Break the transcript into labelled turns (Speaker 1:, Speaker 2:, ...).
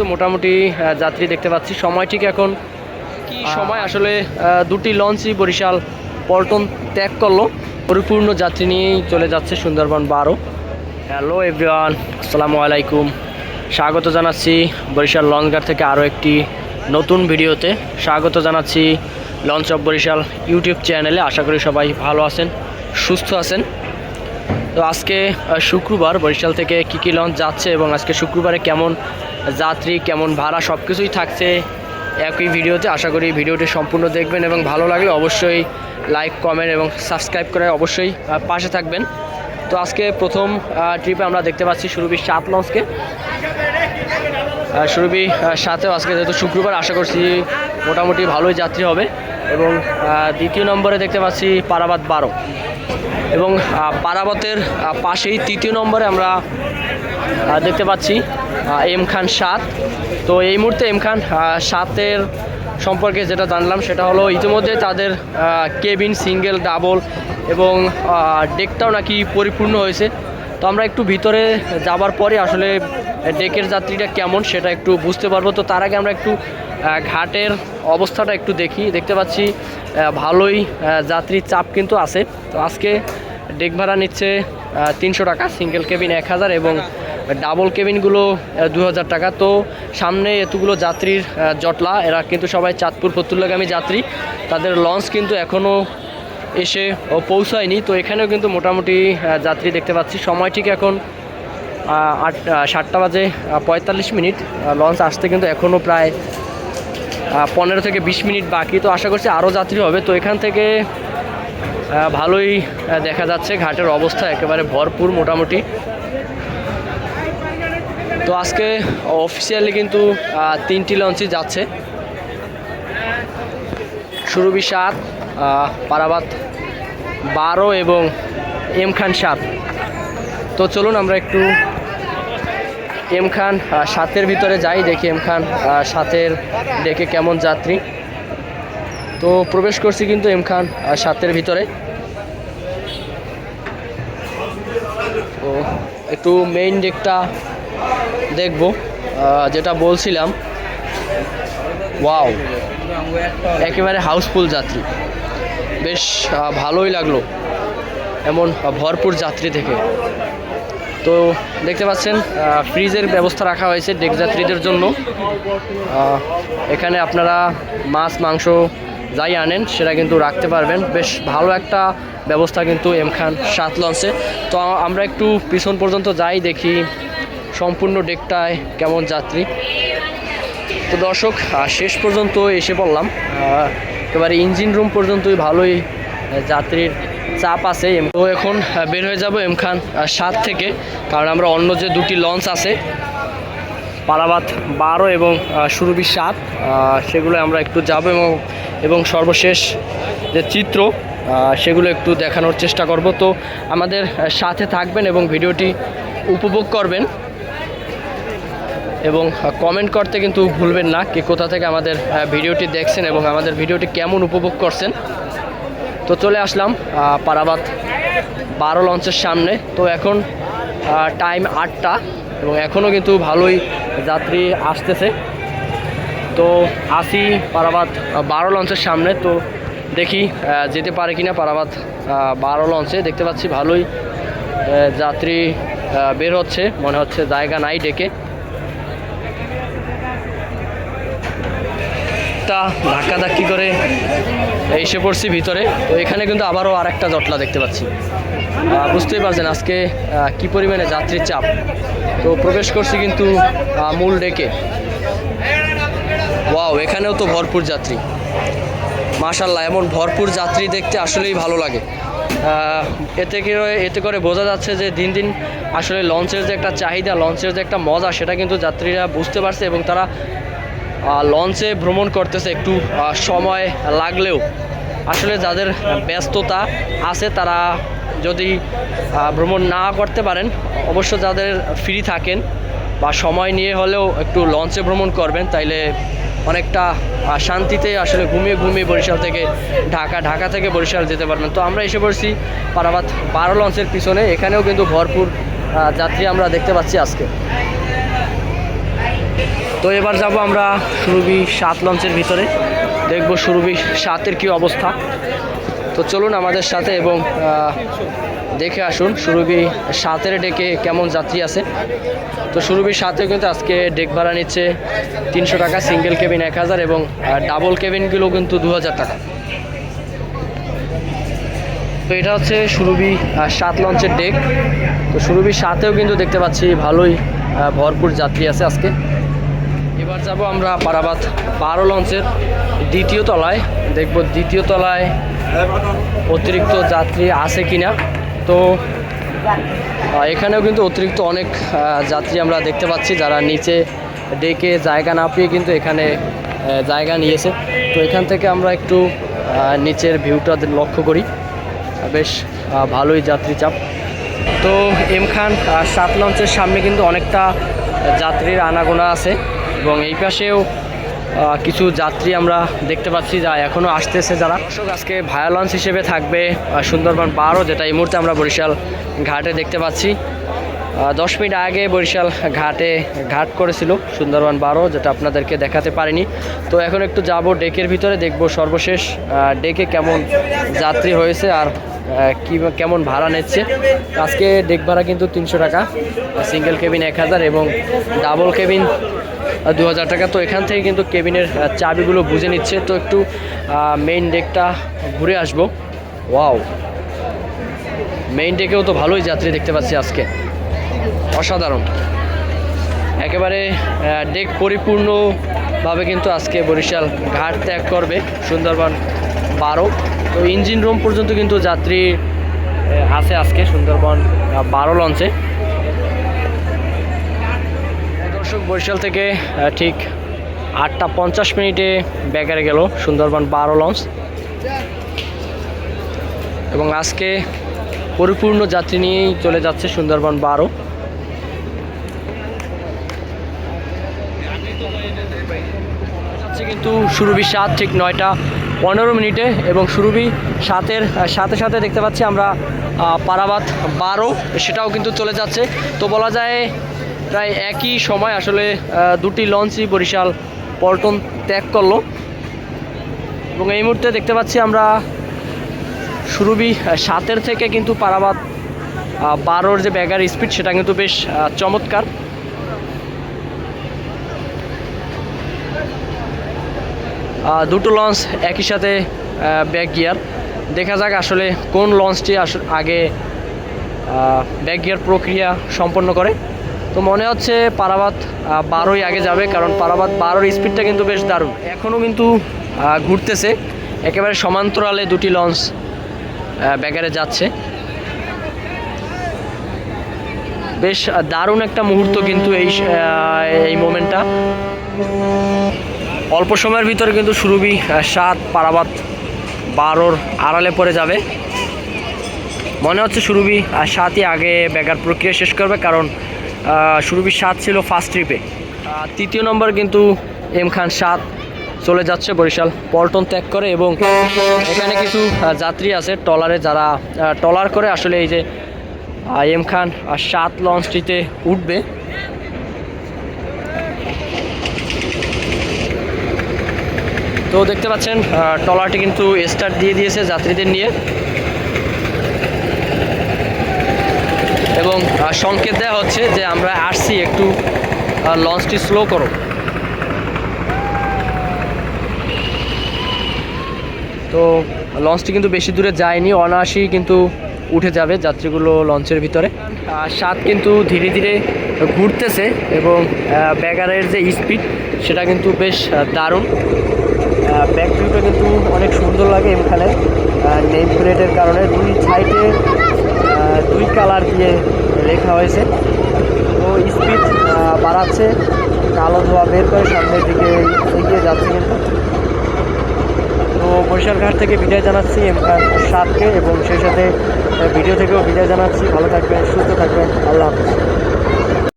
Speaker 1: কিন্তু মোটামুটি যাত্রী দেখতে পাচ্ছি। সময় ঠিক এখন কি সময়? আসলে দুটি লঞ্চই বরিশাল পল্টন ত্যাগ করল। পরিপূর্ণ যাত্রী নিয়েই চলে যাচ্ছে সুন্দরবন বারো। হ্যালো এভরিওয়ান আসসালামু আলাইকুম। স্বাগত জানাচ্ছি বরিশাল লঞ্চঘাট থেকে আরও একটি নতুন ভিডিওতে। স্বাগত জানাচ্ছি লঞ্চ অফ বরিশাল ইউটিউব চ্যানেলে। আশা করি সবাই ভালো আছেন সুস্থ আছেন। তো আজকে শুক্রবার বরিশাল থেকে কী কী লঞ্চ যাচ্ছে এবং আজকে শুক্রবারে কেমন যাত্রী কেমন ভাড়া সব কিছুই থাকছে একই ভিডিওতে। আশা করি ভিডিওটি সম্পূর্ণ দেখবেন এবং ভালো লাগলে অবশ্যই লাইক, কমেন্ট এবং সাবস্ক্রাইব করে অবশ্যই পাশে থাকবেন। তো আজকে প্রথম ট্রিপে আমরা দেখতে পাচ্ছি সুরভির সাত লঞ্চকে। সুরভি সাথেও আজকে যেহেতু শুক্রবার, আশা করছি মোটামুটি ভালোই যাত্রী হবে এবং দ্বিতীয় নম্বরে দেখতে পাচ্ছি পারাবাদ বারো। এবং পারাবতের পাশেই তৃতীয় নম্বরে আমরা দেখতে পাচ্ছি এম খান সাত। তো এই মুহূর্তে এম খান সাতের সম্পর্কে যেটা জানলাম সেটা হলো ইতিমধ্যে তাদের কেবিন সিঙ্গেল, ডাবল এবং ডেকটাও নাকি পরিপূর্ণ হয়েছে। তো আমরা একটু ভিতরে যাবার পরে আসলে ডেকের যাত্রীটা কেমন সেটা একটু বুঝতে পারব। তো তার আগে আমরা একটু ঘাটের অবস্থাটা একটু দেখি। দেখতে পাচ্ছি ভালোই যাত্রীর চাপ কিন্তু আছে। তো আজকে ডেক ভাড়া নিচ্ছে তিনশো টাকা, সিঙ্গেল কেবিন এক হাজার এবং ডাবল কেবিনগুলো দু হাজার টাকা। তো সামনে এতগুলো যাত্রীর জটলা, এরা কিন্তু সবাই চাঁদপুর ফতুল্লাগামী যাত্রী। তাদের লঞ্চ কিন্তু এখনও এসে পৌঁছায়নি। তো এখানেও কিন্তু মোটামুটি যাত্রী দেখতে পাচ্ছি। সময় ঠিক এখন আট সাতটা বাজে পঁয়তাল্লিশ মিনিট। লঞ্চ আসতে কিন্তু এখনও প্রায় পনেরো থেকে বিশ মিনিট বাকি। তো আশা করছি আরও যাত্রী হবে। তো এখান থেকে ভালোই দেখা যাচ্ছে। ঘাটের অবস্থা একেবারে ভরপুর মোটামুটি। তো আজকে অফিসিয়ালি কিন্তু তিনটি লঞ্চই যাচ্ছে। সুরভি সাত পারাবাত বারো এবং এম খান সাত। তো চলুন আমরা একটু এম খান সাতের ভিতরে যাই, দেখি এম খান সাতের ডেকে কেমন যাত্রী। তো প্রবেশ করছি কিন্তু এম খান সাতের ভিতরে। তো একটু মেইন ডেকটা দেখব। যেটা বলছিলাম, ওয়াও, একেবারে হাউসফুল যাত্রী। বেশ ভালোই লাগল এমন ভরপুর যাত্রী থেকে। তো দেখতে পাচ্ছেন ফ্রিজের ব্যবস্থা রাখা হয়েছে ডেক যাত্রীদের জন্য। এখানে আপনারা মাছ, মাংস যাই আনেন, সেটা কিন্তু রাখতে পারবেন। বেশ ভালো একটা ব্যবস্থা কিন্তু এম খান সাত লঞ্চে। তো আমরা একটু পিছন পর্যন্ত যাই, দেখি সম্পূর্ণ ডেকটায় কেমন যাত্রী? তো দর্শক শেষ পর্যন্ত এসে পড়লাম। আহ, একেবারে ইঞ্জিন রুম পর্যন্তই ভালোই যাত্রীর চাপ আছে। তো এখন বের হয়ে যাব এম খান সাত থেকে কারণ আমরা অন্য যে দুটি লঞ্চ আছে পালাবাত বারো এবং সুরভি সাত সেগুলো আমরা একটু যাব এবং এবং সর্বশেষ যে চিত্র সেগুলো একটু দেখানোর চেষ্টা করব। তো আমাদের সাথে থাকবেন এবং ভিডিওটি উপভোগ করবেন। এবং কমেন্ট করতে কিন্তু ভুলবেন না কে কোথা থেকে আমাদের ভিডিওটি দেখছেন এবং আমাদের ভিডিওটি কেমন উপভোগ করছেন। তো চলে আসলাম আহ, পারাবাত বারো লঞ্চের সামনে। তো এখন টাইম আটটা এবং এখনও কিন্তু ভালোই যাত্রী আসতেছে। তো আসি পারাবাত আহ, বারো লঞ্চের সামনে। তো দেখি যেতে পারে কিনা পারাবাত আহ, বারো লঞ্চে। দেখতে পাচ্ছি ভালোই যাত্রী বের হচ্ছে। মনে হচ্ছে জায়গা নাই ডেকে। একটা ধাক্কা ধাক্কি করে এসে পড়ছি ভিতরে। তো এখানে কিন্তু আবারও আর একটা জটলা দেখতে পাচ্ছি। বুঝতেই পারছেন আজকে কি পরিমাণে যাত্রীর চাপ। তো প্রবেশ করছি কিন্তু মূল ডেকে। ওয়াও, এখানেও তো ভরপুর যাত্রী। মাশাল্লাহ এমন ভরপুর যাত্রী দেখতে আসলেই ভালো লাগে। এতে করে এতে করে বোঝা যাচ্ছে যে দিন দিন আসলে লঞ্চের যে একটা চাহিদা, লঞ্চের যে একটা মজা, সেটা কিন্তু যাত্রীরা বুঝতে পারছে এবং তারা লঞ্চে ভ্রমণ করতেছে, একটু সময় লাগলেও। আসলে যাদের ব্যস্ততা আছে, তারা যদি ভ্রমণ না করতে পারেন, অবশ্য যাদের ফ্রি থাকেন বা সময় নিয়ে হলেও একটু লঞ্চে ভ্রমণ করবেন, তাইলে অনেকটা শান্তিতে আসলে ঘুমিয়ে ঘুমিয়ে বরিশাল থেকে ঢাকা ঢাকা থেকে বরিশাল যেতে পারবেন। তো আমরা এসে পড়ছি পারাবাত বারো লঞ্চের পিছনে, এখানেও কিন্তু ভরপুর যাত্রী আমরা দেখতে পাচ্ছি আজকে। তো এবার যাব আমরা সুরভি সাত লঞ্চের ভিতরে। দেখব সুরভি সাতের কি অবস্থা। তো চলুন আমাদের সাথে এবং দেখে আসুন সুরভি সাতের ডেকে কেমন যাত্রী আছে। তো সুরভি সাথে কিন্তু আজকে ডেক ভাড়া নিচ্ছে তিনশো টাকা, সিঙ্গেল কেবিন এক হাজার এবং ডাবল কেবিনগুলো কিন্তু দু হাজার টাকা। তো এটা হচ্ছে সুরভি সাত লঞ্চের ডেক। তো সুরভি সাতেও কিন্তু দেখতে পাচ্ছি ভালোই ভরপুর যাত্রী আছে আজকে। এবার যাব আমরা পারাবাদ বারো লঞ্চের দ্বিতীয় তলায়। দেখব দ্বিতীয় তলায় অতিরিক্ত যাত্রী আছে কিনা। তো এখানেও কিন্তু অতিরিক্ত অনেক যাত্রী আমরা দেখতে পাচ্ছি যারা নিচে ডেকে জায়গা না পেয়ে কিন্তু এখানে জায়গা নিয়েছে। তো এখান থেকে আমরা একটু নিচের ভিউটা লক্ষ্য করি। বেশ ভালোই যাত্রী চাপ। তো, এম খান সাত লঞ্চের সামনে কিন্তু অনেকটা যাত্রীর আনাগোনা আছে। এবং এই পাশেও কিছু যাত্রী আমরা দেখতে পাচ্ছি যা এখনও আসতেছে যারা। দর্শক, আজকে ভায়া লঞ্চ হিসেবে থাকবে সুন্দরবন বারো যেটা এই মুহূর্তে আমরা বরিশাল ঘাটে দেখতে পাচ্ছি। দশ মিনিট আগে বরিশাল ঘাটে ঘাট করেছিল সুন্দরবন বারো যেটা আপনাদেরকে দেখাতে পারিনি। তো এখন একটু যাব ডেকের ভিতরে, দেখব সর্বশেষ ডেকে কেমন যাত্রী হয়েছে আর কি কেমন ভাড়া নিচ্ছে। আজকে ডেক ভাড়া কিন্তু তিনশো টাকা, সিঙ্গেল কেবিন এক হাজার এবং ডাবল কেবিন দু হাজার টাকা তো এখান থেকে কিন্তু কেবিনের চাবিগুলো বুঝে নিচ্ছে। তো একটু মেইন ডেকটা ঘুরে আসব। ওয়াও মেইন ডেকেও তো ভালোই যাত্রী দেখতে পাচ্ছি আজকে। অসাধারণ। একেবারে ডেক পরিপূর্ণভাবে কিন্তু আজকে বরিশাল ঘাট ত্যাগ করবে সুন্দরবন বারো। তো ইঞ্জিন রুম পর্যন্ত কিন্তু যাত্রী আছে আজকে সুন্দরবন বারো লঞ্চে দর্শক, বরিশাল থেকে ঠিক আটটা পঞ্চাশ মিনিটে ব্যাগারে গেল সুন্দরবন বারো লঞ্চ। এবং আজকে পরিপূর্ণ যাত্রী নিয়েই চলে যাচ্ছে সুন্দরবন বারো। কিন্তু সুরভি সাত, ঠিক নয়টা পনেরো মিনিটে এবং সুরভি সাতের সাথে সাথে দেখতে পাচ্ছি আমরা পারাবাত বারো, সেটাও কিন্তু চলে যাচ্ছে। তো বলা যায় প্রায় একই সময় আসলে দুটি লঞ্চই বরিশাল পল্টন ত্যাগ করল। এবং এই মুহূর্তে দেখতে পাচ্ছি আমরা সুরভি সাতের থেকে কিন্তু পারাবাত আহ, বারোর যে ব্যাগার স্পিড সেটা কিন্তু বেশ চমৎকার। দুটো লঞ্চ একই সাথে ব্যাক গিয়ার। দেখা যাক আসলে কোন লঞ্চটি আগে ব্যাক গিয়ার প্রক্রিয়া সম্পন্ন করে। তো মনে হচ্ছে পারাবাত বারোই আগে যাবে কারণ পারাবাত বারোর স্পিডটা কিন্তু বেশ দারুণ। এখনও কিন্তু ঘুরতেছে। একেবারে সমান্তরালে দুটি লঞ্চ ব্যাগারে যাচ্ছে। বেশ দারুণ একটা মুহূর্ত কিন্তু এই এই মোমেন্টটা। অল্প সময়ের ভিতরে কিন্তু সুরভি সাত পারাবাত বারোর আড়ালে পড়ে যাবে। মনে হচ্ছে আহ, সাতই আগে ব্যাগার প্রক্রিয়া শেষ করবে কারণ সুরভি সাত ছিল ফার্স্ট ট্রিপে তৃতীয় নম্বর কিন্তু এম খান সাত চলে যাচ্ছে বরিশাল। পল্টন ত্যাগ করে এবং এখানে কিছু যাত্রী আছে টলারে যারা টলার করে আসলে এই যে এম খান সাত লঞ্চটিতে উঠবে। তো দেখতে পাচ্ছেন আহ, ট্রলারটি কিন্তু স্টার্ট দিয়ে দিয়েছে যাত্রীদের নিয়ে। এবং সংকেত দেওয়া হচ্ছে যে আমরা আসছি একটু লঞ্চটি স্লো করো। তো লঞ্চটি কিন্তু বেশি দূরে যায়নি, অনায়াসই কিন্তু উঠে যাবে যাত্রীগুলো লঞ্চের ভিতরে। সাত কিন্তু ধীরে ধীরে ঘুরতেছে এবং ব্যাগারের যে স্পিড, সেটা কিন্তু বেশ দারুণ। ব্যাক কিন্তু অনেক সুন্দর লাগে এখানে। নেম প্লেটের কারণে দুই সাইডে দুই কালার দিয়ে লেখা হয়েছে। তো স্পিড বাড়াচ্ছে, কালো ধোয়া বের করে সামনের দিকে এগিয়ে যাচ্ছে কিন্তু। তো বরিশাল ঘাট থেকে বিদায় জানাচ্ছি এম খান সাতকে, এবং সেই সাথে ভিডিও থেকেও বিদায় জানাচ্ছি। ভালো থাকবেন, সুস্থ থাকবেন, আল্লাহ হাফিজ।